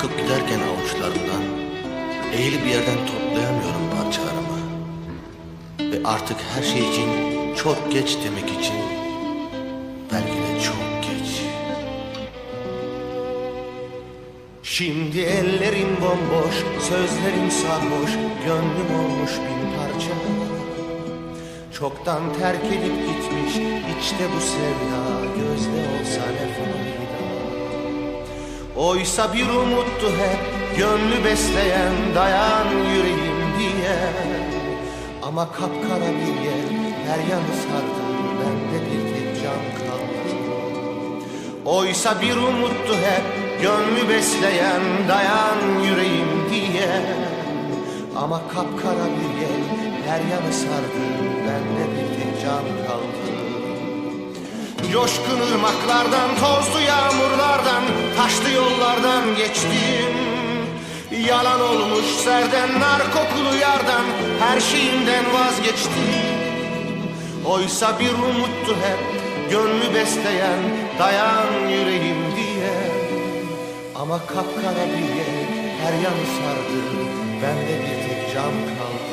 Akıp giderken avuçlarımdan Eğilip yerden toplayamıyorum parçalarımı Ve artık her şey için çok geç demek için Belki de çok geç. Şimdi ellerim bomboş, sözlerim sarhoş Gönlüm olmuş bin parça. Çoktan terk edip gitmiş içte bu sevda Gözde olsa ne fayda Oysa bir umuttu hep gönlü besleyen Dayan yüreğim diye. Ama kapkara bir yer her yanı sardı Bende bir tek can kaldı. Oysa bir umuttu hep gönlü besleyen Dayan yüreğim diye. Ama kapkara bir yer her yanı sardı Bende bir tek can kaldı. Coşkun ırmaklardan, tozlu yağmurlardan Taşlı yollardan geçtim. Yalan olmuş serden, nar kokulu yardan Her şeyimden vazgeçtim. Oysa bir umuttu hep Gönlü besleyen Dayan yüreğim diye. Ama kapkara bir yer Her yanı sardı Bende bir tek can kaldı